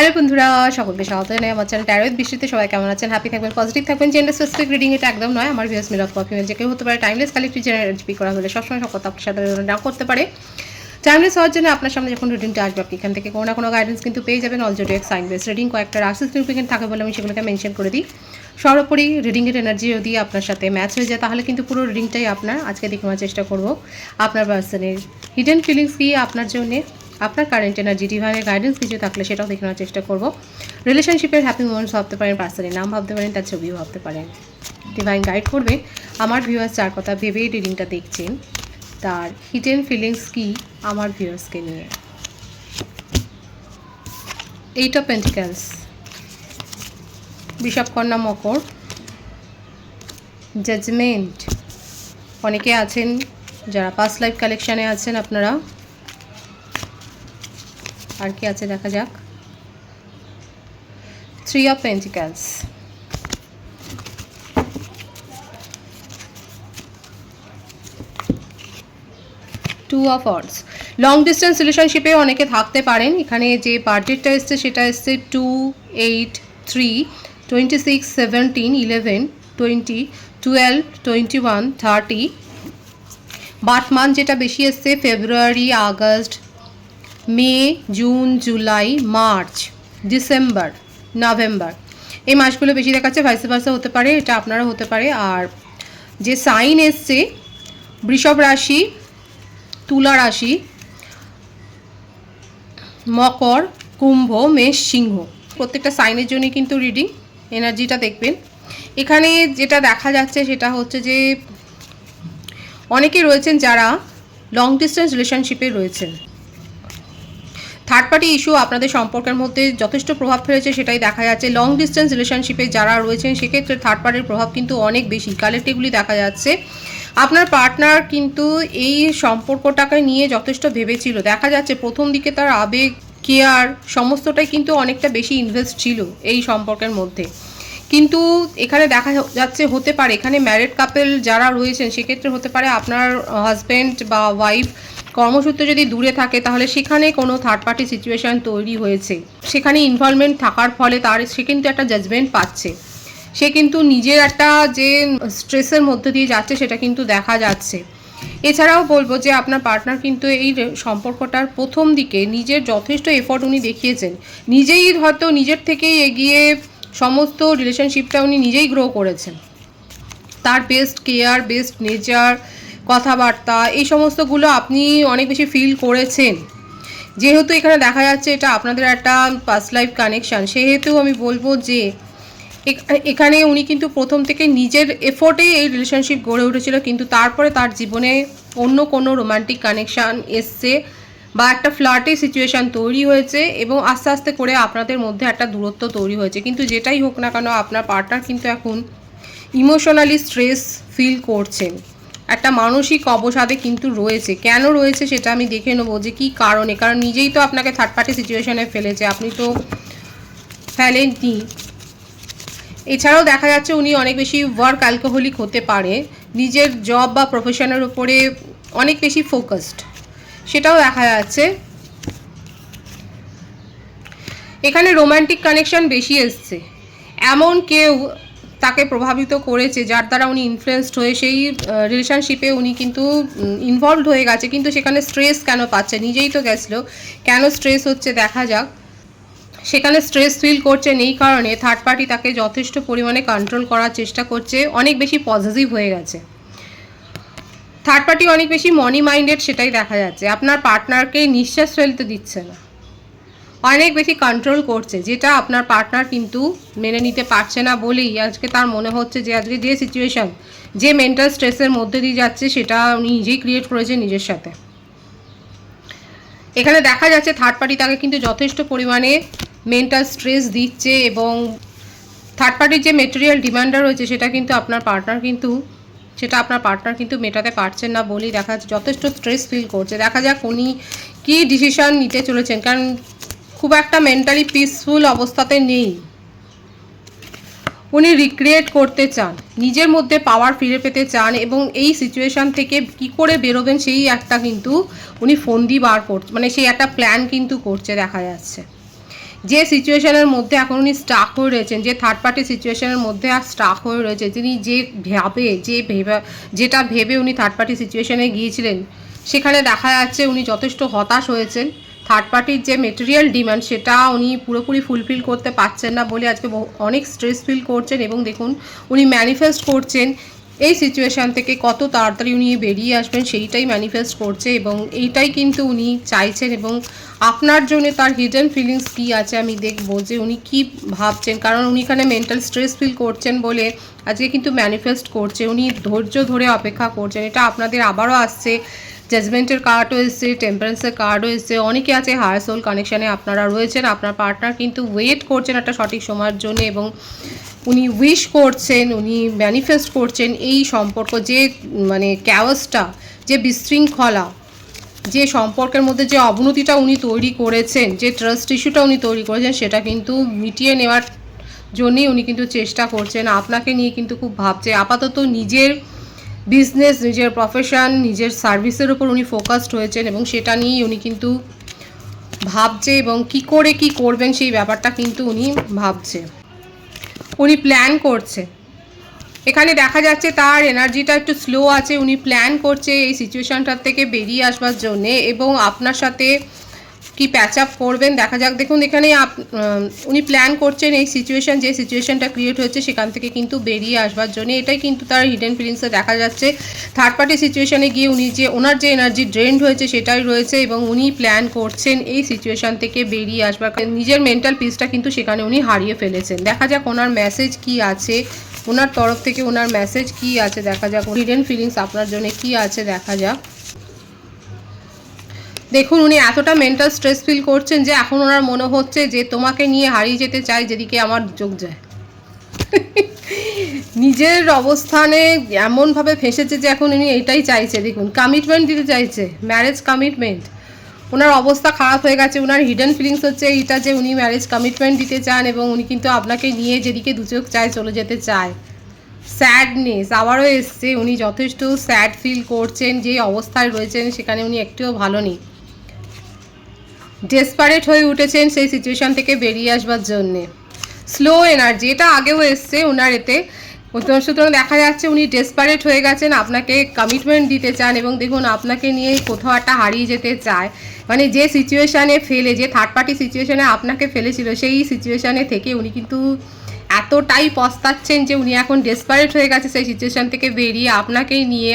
Hello বন্ধুরা, সকলকে স্বাগত জানাই আমার চ্যানেল ট্যারোয়েদ বৃষ্টিতে সবাই কেমন আছেন? হ্যাপি থাকবেন পজিটিভ থাকবেন। জেন্ডার স্পেসিফিক রিডিং এটা একদম নয়, আমার ভিউস মিল অফ ফিমেল যে কেউ হতে পারে। টাইমলেস কালেক্টিভ স্পিক করা হলে সবসময় সকল আপনার সাথে না করতে পারে। টাইমলেস হওয়ার জন্য আপনার সামনে যখন রিডিংটা আসবে, আপনি এখান থেকে কোনো না কোনো গাইডেন্স কিন্তু পেয়ে যাবেন। অলরেডি এক সাইন বেস রিডিং কয়েকটা রাশি সিগনিফিকেন্ট থাকে বলে আমি সেগুলোকে মেনশন করে দিই। সর্বোপরি রিডিংয়ের এনার্জি যদি আপনার সাথে ম্যাচ হয়ে যায়, তাহলে কিন্তু পুরো রিডিংটাই আপনার আজকে দেখে চেষ্টা করব। আপনার পার্সনের হিডেন ফিলিংস কি? আপনার জন্যে আপনার কারেন্ট এনার্জি ডিভাইনের গাইডেন্স কিছু থাকলে সেটাও দেখে নেওয়ার চেষ্টা করব। রিলেশনশিপের হ্যাপি মোমেন্টস ভাবতে পারেন পার্সনের নাম ভাবতে পারেন, তার ছবিও ভাবতে পারেন। ডিভাইন গাইড করবে। আমার ভিউয়ার্স যার কথা ভেবেই রিডিংটা দেখছেন। তার হিডেন ফিলিংস কি? আমার ভিউয়ার্সকে নিয়ে। এইট অফ পেন্টিক্যালস বিষব কন্যা মকর। জাজমেন্ট অনেকে আছেন, যারা পাস্ট লাইফ কালেকশানে আছেন আপনারা। আর কি আছে দেখা যাক। Three of pentacles two of swords long distance রিলেশনশিপে অনেকে থাকতে পারেন। এখানে যে বার্থডেটটা এসছে, সেটা এসছে two eight three twenty six seventeen eleven twenty twelve twenty one thirty birth month যেটা বেশি এসছে February August May, June, July, March, December, November. এই মাসগুলো বেশি দেখাচ্ছে ভাইসে ভার্সা হতে পারে, এটা আপনারা হতে পারে। আর যে সাইন এসছে, বৃষভ রাশি, তুলা রাশি, মকর, কুম্ভ, মেষ, সিংহ, প্রত্যেকটা সাইনের জন্য কিন্তু রিডিং এনার্জিটা দেখবেন। এখানে যেটা দেখা যাচ্ছে, সেটা হচ্ছে যে অনেকে রয়েছেন যারা লং ডিস্টেন্স রিলেশনশিপে রয়েছেন। থার্ড পার্টি ইস্যু আপনাদের সম্পর্কের মধ্যে যথেষ্ট প্রভাব ফেলেছে, সেটাই দেখা যাচ্ছে। লং ডিস্টেন্স রিলেশনশিপে যারা রয়েছেন, সেক্ষেত্রে থার্ড পার্টির প্রভাব কিন্তু অনেক বেশি। কালেক্টিভলি দেখা যাচ্ছে। আপনার পার্টনার কিন্তু এই সম্পর্কটাকে নিয়ে যথেষ্ট ভেবেছিল। দেখা যাচ্ছে প্রথম দিকে তার আবেগ কেয়ার সমস্তটাই কিন্তু অনেকটা বেশি ইনভেস্ট ছিল এই সম্পর্কের মধ্যে। কিন্তু এখানে দেখা যাচ্ছে, হতে পারে এখানে ম্যারিড কাপেল যারা রয়েছেন, সেক্ষেত্রে হতে পারে আপনার হাজব্যান্ড বা ওয়াইফ কর্মসূত্রে যদি দূরে থাকে, তাহলে সেখানে কোনো থার্ড পার্টি সিচুয়েশান তৈরি হয়েছে। সেখানে ইনভলভমেন্ট থাকার ফলে তার, সে কিন্তু একটা জাজমেন্ট পাচ্ছে। সে কিন্তু নিজের একটা যে স্ট্রেসের মধ্যে দিয়ে যাচ্ছে, সেটা কিন্তু দেখা যাচ্ছে। এছাড়াও বলব যে আপনার পার্টনার কিন্তু এই সম্পর্কটার প্রথম দিকে নিজের যথেষ্ট এফোর্ট উনি দেখিয়েছেন। নিজেই হয়তো নিজের থেকেই এগিয়ে সমস্ত রিলেশনশিপটা উনি নিজেই গ্রো করেছেন। তার বেস্ট কেয়ার বেস্ট নেচার কথাবার্তা, এই সমস্তগুলো আপনি অনেক বেশি ফিল করেছেন। যেহেতু এখানে দেখা যাচ্ছে এটা আপনাদের একটা পাস্ট লাইফ কানেকশান সেহেতু আমি বলব যে এখ- এখানে উনি কিন্তু প্রথম থেকে নিজের এফোর্টে এই রিলেশনশিপ গড়ে উঠেছিল, কিন্তু তারপরে তার জীবনে অন্য কোনো রোমান্টিক কানেকশান এসছে বা একটা ফ্লার্টি সিচুয়েশান তৈরি হয়েছে এবং আস্তে আস্তে করে আপনাদের মধ্যে একটা দূরত্ব তৈরি হয়েছে। কিন্তু যেটাই হোক না কেন আপনার পার্টনার কিন্তু এখন ইমোশনালি স্ট্রেস ফিল করছেন। একটা মানসিক অবসাদে কিন্তু রয়েছে। কেন রয়েছে সেটা আমি দেখে নেব যে কী কারণে? কারণ নিজেই তো আপনাকে থার্ড পার্টি সিচুয়েশনে ফেলেছে, আপনি তো ফেলেননি। এছাড়াও দেখা যাচ্ছে উনি অনেক বেশি ওয়ার্ক অ্যালকোহলিক হতে পারে, নিজের জব বা প্রফেশনের উপরে অনেক বেশি ফোকাসড সেটাও দেখা যাচ্ছে। এখানে রোমান্টিক কানেকশন বেশি এসছে। এমন কেউ তাকে প্রভাবিত করেছে, যার দ্বারা উনি ইনফ্লুয়েসড হয়ে সেই রিলেশনশিপে উনি কিন্তু ইনভলভ হয়ে গেছে। কিন্তু সেখানে স্ট্রেস কেন পাচ্ছে? নিজেই তো গেছিল। কেন স্ট্রেস হচ্ছে দেখা যাক। সেখানে স্ট্রেস ফিল করছেন এই কারণে থার্ড পার্টি তাকে যথেষ্ট পরিমাণে কন্ট্রোল করার চেষ্টা করছে। অনেক বেশি পজিটিভ হয়ে গেছে। থার্ড পার্টি অনেক বেশি মনি মাইন্ডেড সেটাই দেখা যাচ্ছে। আপনার পার্টনারকে নিঃশ্বাস ফেলতে দিচ্ছে না। অনেক বেশি কন্ট্রোল করছে, যেটা আপনার পার্টনার কিন্তু মেনে নিতে পারছে না বলেই। আজকে তার মনে হচ্ছে যে, আজকে যে সিচুয়েশন যে মেন্টাল স্ট্রেসের মধ্যে দিয়ে যাচ্ছে, সেটা উনি নিজেই ক্রিয়েট করেছে নিজের সাথে। এখানে দেখা যাচ্ছে থার্ড পার্টি তাকে কিন্তু যথেষ্ট পরিমাণে মেন্টাল স্ট্রেস দিচ্ছে এবং থার্ড পার্টির যে মেটেরিয়াল ডিমান্ডার রয়েছে, সেটা কিন্তু আপনার পার্টনার কিন্তু, সেটা আপনার পার্টনার কিন্তু মেটাতে পারছেন না বলেই দেখা যাচ্ছে। যথেষ্ট স্ট্রেস ফিল করছে। দেখা যাক উনি কী ডিসিশন নিতে চলেছেন। কারণ খুব একটা মেন্টালি পিসফুল অবস্থাতে নেই। উনি রিক্রিয়েট করতে চান, নিজের মধ্যে পাওয়ার ফিরে পেতে চান এবং এই সিচুয়েশান থেকে কি করে বেরোবেন সেই একটা কিন্তু উনি ফন্দি বার করছে মানে সেই একটা প্ল্যান কিন্তু করছে দেখা যাচ্ছে। যে সিচুয়েশানের মধ্যে এখন উনি স্টাক হয়ে রয়েছেন, যে থার্ড পার্টি সিচুয়েশনের মধ্যে আর স্টাক হয়ে রয়েছে তিনি যে ভাবে, যে ভেবে, যেটা ভেবে উনি থার্ড পার্টি সিচুয়েশনে গিয়েছিলেন, সেখানে দেখা যাচ্ছে উনি যথেষ্ট হতাশ হয়েছেন। থার্ড পার্টির যে মেটেরিয়াল ডিমান্ড সেটা উনি পুরোপুরি ফুলফিল করতে পারছেন না বলে আজকে অনেক স্ট্রেস ফিল করছেন এবং দেখুন, উনি ম্যানিফেস্ট করছেন এই সিচুয়েশান থেকে কত তাড়াতাড়ি উনি বেরিয়ে আসবেন, সেইটাই ম্যানিফেস্ট করছে এবং এইটাই কিন্তু উনি চাইছেন এবং আপনার জন্য তার হিডেন ফিলিংস কী আছে আমি দেখব যে উনি কী ভাবছেন। কারণ উনি এখানে মেন্টাল স্ট্রেস ফিল করছেন বলে আজকে কিন্তু ম্যানিফেস্ট করছে, উনি ধৈর্য ধরে অপেক্ষা করছেন, এটা আপনাদের আবারও আসছে। জাজমেন্টের কার্ডও এসছে টেম্পারেন্সের কার্ডও এসছে, অনেকে আছে হায়ার সোল কানেকশানে আপনারা রয়েছেন, আপনার পার্টনার কিন্তু ওয়েট করছেন একটা সঠিক সময়ের জন্য এবং উনি উইশ করছেন, উনি ম্যানিফেস্ট করছেন এই সম্পর্ক, যে মানে ক্যাওয়াসটা যে বিশৃঙ্খলা, যে সম্পর্কের মধ্যে যে অবনতিটা উনি তৈরি করেছেন, যে ট্রাস্ট ইস্যুটা উনি তৈরি করেছেন, সেটা কিন্তু মিটিয়ে নেওয়ার জন্যই উনি কিন্তু চেষ্টা করছেন। আপনাকে নিয়ে কিন্তু খুব ভাবছে, আপাতত নিজের বিজনেস নিজের প্রফেশন নিজের সার্ভিসের উপর উনি ফোকাসড হয়েছেন এবং সেটা নিয়েই উনি কিন্তু ভাবছে এবং কি করে কি করবেন সেই ব্যাপারটা কিন্তু উনি ভাবছে। উনি প্ল্যান করছে। এখানে দেখা যাচ্ছে তার এনার্জিটা একটু স্লো আছে, উনি প্ল্যান করছে এই সিচুয়েশনটার থেকে বেরিয়ে আসবার জন্যে এবং আপনার সাথে কি প্যাচ আপ করবেন? দেখা যাক। দেখুন, এখানে আপ- উনি প্ল্যান করছেন এই সিচুয়েশন যে সিচুয়েশনটা ক্রিয়েট হয়েছে সেখান থেকে কিন্তু বেরিয়ে আসবার জন্য। এটাই কিন্তু তার হিডেন ফিলিংসে দেখা যাচ্ছে। থার্ড পার্টি সিচুয়েশনে গিয়ে উনি যে ওনার যে এনার্জি ড্রেন্ড হয়েছে সেটাই রয়েছে এবং উনি প্ল্যান করছেন এই সিচুয়েশন থেকে বেরিয়ে আসবার নিজের মেন্টাল পিসটা কিন্তু সেখানে উনি হারিয়ে ফেলেছেন। দেখা যাক ওনার মেসেজ কি আছে। ওনার তরফ থেকে ওনার মেসেজ কি আছে? দেখা যাক হিডেন ফিলিংস আপনার জন্য কি আছে? দেখা যাক। দেখুন, উনি এতটা মেন্টাল স্ট্রেস ফিল করছেন যে এখন ওনার মনে হচ্ছে যে তোমাকে নিয়ে হারিয়ে যেতে চাই, যেদিকে আমার যোগ যায়। নিজের অবস্থানে এমনভাবে ফেঁসেছে যে এখন উনি এটাই চাইছে। দেখুন কমিটমেন্ট দিতে চাইছে ম্যারেজ কমিটমেন্ট ওনার অবস্থা খারাপ হয়ে গেছে ওনার হিডেন ফিলিংস হচ্ছে এইটা যে উনি ম্যারেজ কমিটমেন্ট দিতে চান এবং উনি কিন্তু আপনাকে নিয়ে যেদিকে দু চোখ চায় চলে যেতে চায়। স্যাডনেস আবারও এসছে, উনি যথেষ্ট স্যাড ফিল করছেন, যে অবস্থায় রয়েছেন, সেখানে উনি একটুও ভালো নেই। ডেসপারেট হয়ে উঠেছেন সেই সিচুয়েশান থেকে বেরিয়ে আসবার জন্যে। স্লো এনার্জি এটা আগেও এসছে ওনার এতে সুতরাং- দেখা যাচ্ছে উনি ডেসপারেট হয়ে গেছেন, আপনাকে কমিটমেন্ট দিতে চান এবং দেখুন আপনাকে নিয়ে কোথাও একটা হারিয়ে যেতে চায়। মানে যে সিচুয়েশানে ফেলে, যে থার্ড পার্টি সিচুয়েশানে আপনাকে ফেলেছিল, সেই সিচুয়েশানে থেকে উনি কিন্তু এতটাই পস্তাচ্ছেন যে উনি এখন ডেসপারেট হয়ে গেছে সেই সিচুয়েশান থেকে বেরিয়ে আপনাকেই নিয়ে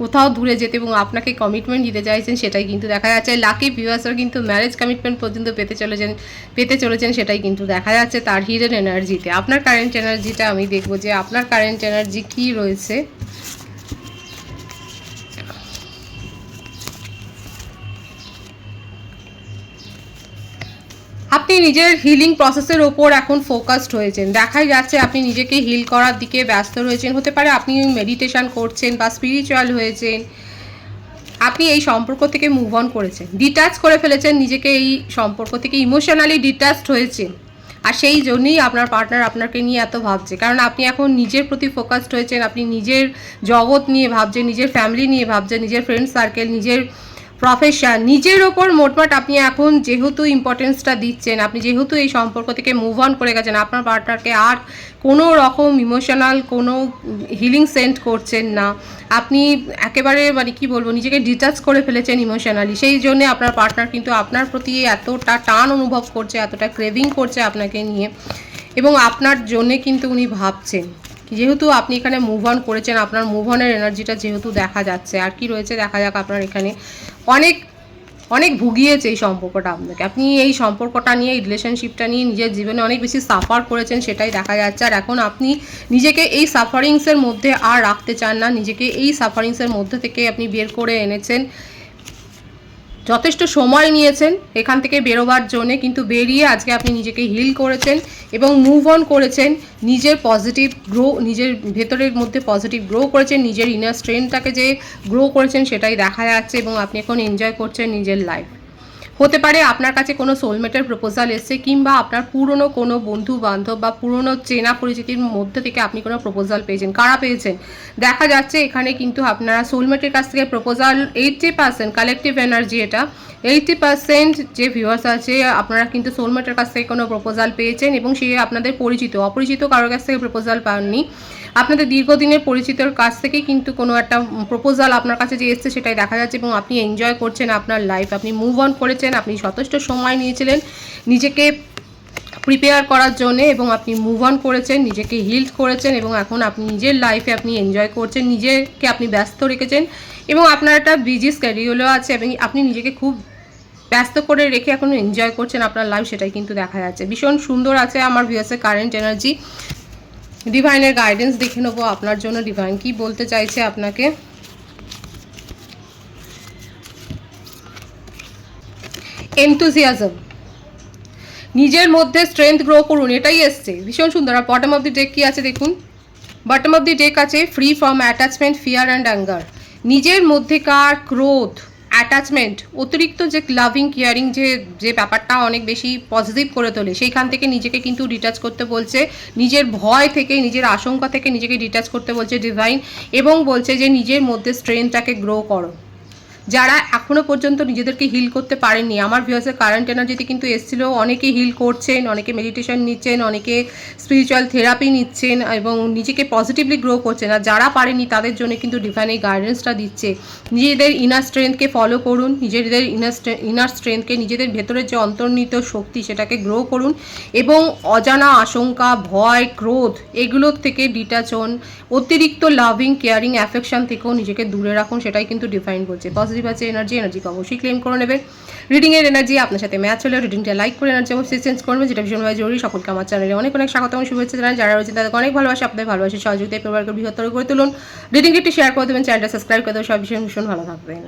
কোথাও দূরে যেতে এবং আপনাকে কমিটমেন্ট দিতে চাইছেন সেটাই কিন্তু দেখা যাচ্ছে। লাকি ভিউয়ার্সরা কিন্তু ম্যারেজ কমিটমেন্ট পর্যন্ত পেতে চলেছেন পেতে চলেছেন সেটাই কিন্তু দেখা যাচ্ছে তার হিডেন এনার্জিতে আপনার কারেন্ট এনার্জিটা আমি দেখব যে আপনার কারেন্ট এনার্জি কী রয়েছে? আপনি নিজের হিলিং প্রসেসের ওপর এখন ফোকাসড হয়েছেন। দেখাই যাচ্ছে আপনি নিজেকে হিল করার দিকে ব্যস্ত রয়েছেন। হতে পারে আপনি মেডিটেশন করছেন বা স্পিরিচুয়াল হয়েছেন। আপনি এই সম্পর্ক থেকে মুভ অন করেছেন। ডিটাচ করে ফেলেছেন নিজেকে এই সম্পর্ক থেকে। ইমোশনালি ডিটাচড হয়েছেন। আর সেই জন্যই আপনার পার্টনার আপনাকে নিয়ে এত ভাবছে। কারণ আপনি এখন নিজের প্রতি ফোকাসড হয়েছেন। আপনি নিজের জগৎ নিয়ে ভাবছেন, নিজের ফ্যামিলি নিয়ে ভাবছেন, নিজের ফ্রেন্ড সার্কেল নিজের প্রফেশন নিজের ওপর মোটমাট আপনি এখন যেহেতু ইম্পর্টেন্সটা দিচ্ছেন, আপনি যেহেতু এই সম্পর্ক থেকে মুভ অন করে গেছেন, আপনার পার্টনারকে আর কোনো রকম ইমোশনাল কোনো হিলিং সেন্ট করছেন না। আপনি একেবারে মানে কি বলব, নিজেকে ডিটাচ করে ফেলেছেন ইমোশনালি সেই জন্য আপনার পার্টনার কিন্তু আপনার প্রতি এতটা টান অনুভব করছে, এতটা ক্রেভিং করছে আপনাকে নিয়ে। এবং আপনার জন্যে কিন্তু উনি ভাবছেন যেহেতু আপনি এখানে মুভ অন করেছেন, আপনার মুভ অনের এনার্জিটা যেহেতু দেখা যাচ্ছে, আর কি রয়েছে দেখা যাক আপনার এখানে। অনেক অনেক ভুগিয়েছে এই সম্পর্কটা আপনাকে। আপনি এই সম্পর্কটা নিয়ে, এই রিলেশনশিপটা নিয়ে নিজের জীবনে অনেক বেশি সাফার করেছেন, সেটাই দেখা যাচ্ছে। আর এখন আপনি নিজেকে এই সাফারিংসের মধ্যে আর রাখতে চান না। নিজেকে এই সাফারিংসের মধ্যে থেকে আপনি বের করে এনেছেন। যথেষ্ট সময় নিয়েছেন এখান থেকে বেরোবার জন্যে, কিন্তু বেরিয়ে আজকে আপনি নিজেকে হিল করেছেন এবং মুভ অন করেছেন। নিজের পজিটিভ গ্রো নিজের ভেতরের মধ্যে পজিটিভ গ্রো করেছেন, নিজের ইনার স্ট্রেংথটাকে যে গ্রো করেছেন সেটাই দেখা যাচ্ছে এবং আপনি এখন এনজয় করছেন নিজের লাইফ হতে পারে আপনার কাছে কোনো সোলমেটের প্রপোজাল এসছে কিংবা আপনার পুরনো কোনো বন্ধু বান্ধব বা পুরনো চেনা পরিচিতির মধ্যে থেকে আপনি কোনো প্রপোজাল পেয়েছেন? কারা পেয়েছেন? দেখা যাচ্ছে এখানে কিন্তু আপনারা সোলমেটের কাছ থেকে proposal eighty percent collective energy এটা এইটটি পার্সেন্ট যে ভিউয়ার্স আছে, আপনারা কিন্তু সোলমেটের কাছ থেকে কোনো প্রপোজাল পেয়েছেন এবং সে আপনাদের পরিচিত, অপরিচিত কারোর কাছ থেকে প্রপোজাল পাননি। আপনাদের দীর্ঘদিনের পরিচিতর কাছ থেকে কিন্তু কোনো একটা প্রপোজাল আপনার কাছে যে এসছে সেটাই দেখা যাচ্ছে এবং আপনি এনজয় করছেন আপনার লাইফ আপনি মুভ অন করেছেন আপনি যথেষ্ট সময় নিয়েছিলেন, নিজেকে প্রিপেয়ার করার জন্য এবং আপনি মুভ অন করেছেন, নিজেকে হিল করেছেন এবং এখন আপনি নিজের লাইফে আপনি এনজয় করছেন, নিজেকে আপনি ব্যস্ত রেখেছেন এবং আপনার একটা বিজি স্কেডিউলও আছে এবং আপনি নিজেকে খুব ব্যস্ত করে রেখে এখন এনজয় করছেন আপনার লাইফ সেটাই কিন্তু দেখা যাচ্ছে। ভীষণ সুন্দর আছে আমার ভিউসের কারেন্ট এনার্জি ডিভাইনের গাইডেন্স দেখে নেব, আপনার জন্য ডিভাইন কি বলতে চাইছে আপনাকে? এনথুজিয়াজম নিজের মধ্যে স্ট্রেংথ গ্রো করুন, এটাই এসছে। ভীষণ সুন্দর। আর বটম অফ দি ডেক কি আছে দেখুন? বটম অফ দি ডেক আছে free from attachment fear and anger নিজের মধ্যেকার ক্রোধ অ্যাটাচমেন্ট অতিরিক্ত যে লাভিং কেয়ারিং যে যে ব্যাপারটা অনেক বেশি পজিটিভ করে তোলে, সেইখান থেকে নিজেকে কিন্তু ডিটাচ করতে বলছে। নিজের ভয় থেকে, নিজের আশঙ্কা থেকে নিজেকে ডিটাচ করতে বলছে ডিভাইন এবং বলছে যে নিজের মধ্যে স্ট্রেংথটাকে গ্রো করো। যারা এখনও পর্যন্ত নিজেদেরকে হিল করতে পারেননি, আমার ভিউসের কারেন্ট এনার্জিতে কিন্তু এসেছিল অনেকে হিল করছেন, অনেকে মেডিটেশন নিচ্ছেন, অনেকে স্পিরিচুয়াল থেরাপি নিচ্ছেন এবং নিজেকে পজিটিভলি গ্রো করছেন। আর যারা পারেনি তাদের জন্য কিন্তু ডিভাইন এই গাইডেন্সটা দিচ্ছে। নিজেদের ইনার স্ট্রেংথকে ফলো করুন, নিজেদের ইনার ইনার স্ট্রেংথকে নিজেদের ভেতরের যে অন্তর্নিহিত শক্তি, সেটাকে গ্রো করুন এবং অজানা আশঙ্কা, ভয়, ক্রোধ, এগুলোর থেকে ডিটাচ হন। অতিরিক্ত লাভিং কেয়ারিং অ্যাফেকশন থেকেও নিজেকে দূরে রাখুন, সেটাই কিন্তু ডিফাইন করছে। পজিটিভ আছে এনার্জি এনার্জিকে অবশ্যই ক্লেম করে নেবেন রিডিংয়ের এনার্জি আপনার সাথে ম্যাচ হলে রিডিংটা লাইক করে এনার্জি অবশ্যই চেঞ্জ করবে, যেটা ভীষণভাবে জরুরি। সকলকে আমার চ্যানেলে অনেক অনেক স্বাগত এবং শুভেচ্ছা জানান যারা রয়েছে তাদেরকে অনেক ভালোবাসে, আপনাদের ভালোবাসে সহযোগিতায় পরিবারকে বৃহত্তর করে তুলুন। রিডিংটি শেয়ার করে দেবেন চ্যানেলটা সাবস্ক্রাইব করে দেবেন। সব ভীষণ ভীষণ ভালো থাকবেন।